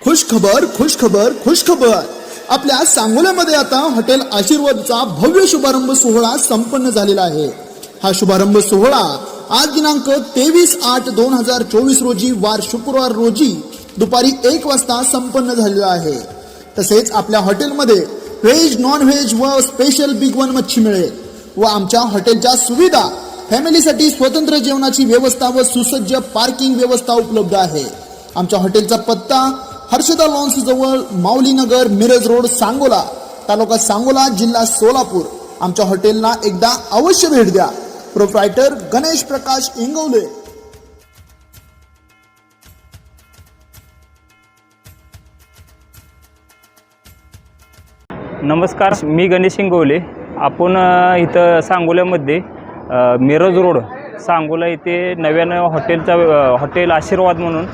खुश खबर खुश खबर खुश खबर आपल्या सांगोल्यामध्ये आता हॉटेल आशीर्वादचा भव्य शुभारंभ सोहळा संपन्न झालेला आहे. हा शुभारंभ सोहळा आज दिनांक तेवीस आठ दोन हजार चोवीस रोजी वार शुक्रवार रोजी दुपारी एक वाजता संपन्न झालेला आहे. तसेच आपल्या हॉटेलमध्ये व्हेज नॉन व्हेज व स्पेशल बिग वन मच्छी मिळेल व आमच्या हॉटेलच्या सुविधा फॅमिलीसाठी स्वतंत्र जेवणाची व्यवस्था व सुसज्ज पार्किंग व्यवस्था उपलब्ध आहे. आमच्या हॉटेलचा पत्ता हर्षदा लॉन्स जवळ माऊलीनगर मिरज रोड सांगोला तालुका सांगोला जिल्हा सोलापूर. आमच्या हॉटेलला एकदा अवश्य भेट द्या. प्रोप्रायटर गणेश प्रकाश इंगवले. नमस्कार मी गणेश इंगवले. आपण इथं सांगोल्यामध्ये मिरज रोड सांगोला इथे नव्यानं हॉटेलचा हॉटेल आशीर्वाद म्हणून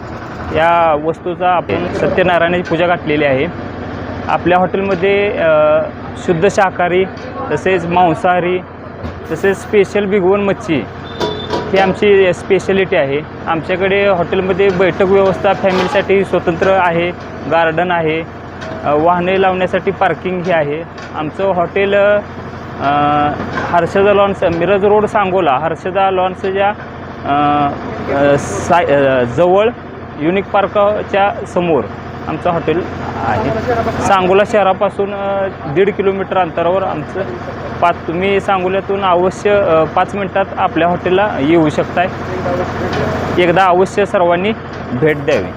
या वस्तूचा आपण सत्यनारायणाची पूजा घातलेली आहे. आपल्या हॉटेलमध्ये शुद्ध शाकाहारी तसेच मांसाहारी तसेच स्पेशल बिगवण मच्छी ही आमची स्पेशलिटी आहे. आमच्याकडे हॉटेलमध्ये बैठक व्यवस्था फॅमिलीसाठी स्वतंत्र आहे गार्डन आहे वाहने लावण्यासाठी पार्किंग ही आहे. आमचं hotel Harshada lawns Miraj road Sangola Harshada लॉन्सच्या सा साय जवळ युनिक पार्कच्या समोर आमचं हॉटेल आहे. सांगोला शहरापासून दीड किलोमीटर अंतरावर आमचं पाच तुम्ही सांगोल्यातून अवश्य पाच मिनटात आपल्या हॉटेलला येऊ शकताय. एकदा अवश्य सर्वांनी भेट द्यावी.